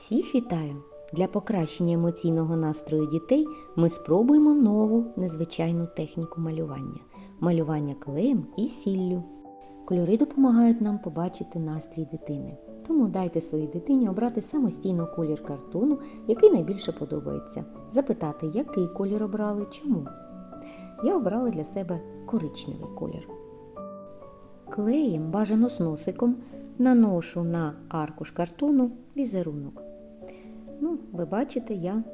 Всіх вітаю! Для покращення емоційного настрою дітей ми спробуємо нову незвичайну техніку малювання малювання клеєм і сіллю. Кольори допомагають нам побачити настрій дитини. Тому дайте своїй дитині обрати самостійно колір картону, який найбільше подобається. Запитати, який колір обрали, чому. Я обрала для себе коричневий колір. Клеєм, бажано з носиком, наношу на аркуш картону візерунок. Ну, ви бачите, я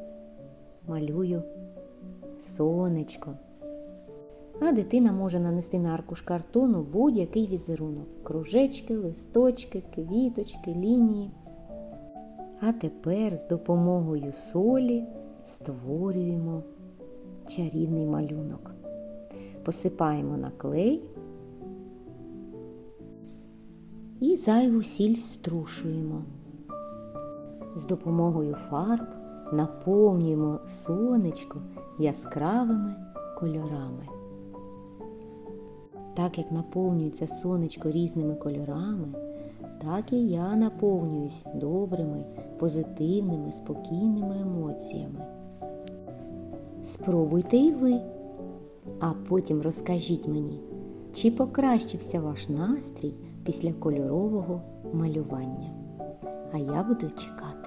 малюю сонечко. А дитина може нанести на аркуш картону будь-який візерунок: кружечки, листочки, квіточки, лінії. А тепер з допомогою солі створюємо чарівний малюнок. Посипаємо на клей і зайву сіль струшуємо. З допомогою фарб наповнюємо сонечко яскравими кольорами. Так як наповнюється сонечко різними кольорами, так і я наповнююсь добрими, позитивними, спокійними емоціями. Спробуйте і ви, а потім розкажіть мені, чи покращився ваш настрій після кольорового малювання. А я буду чекати.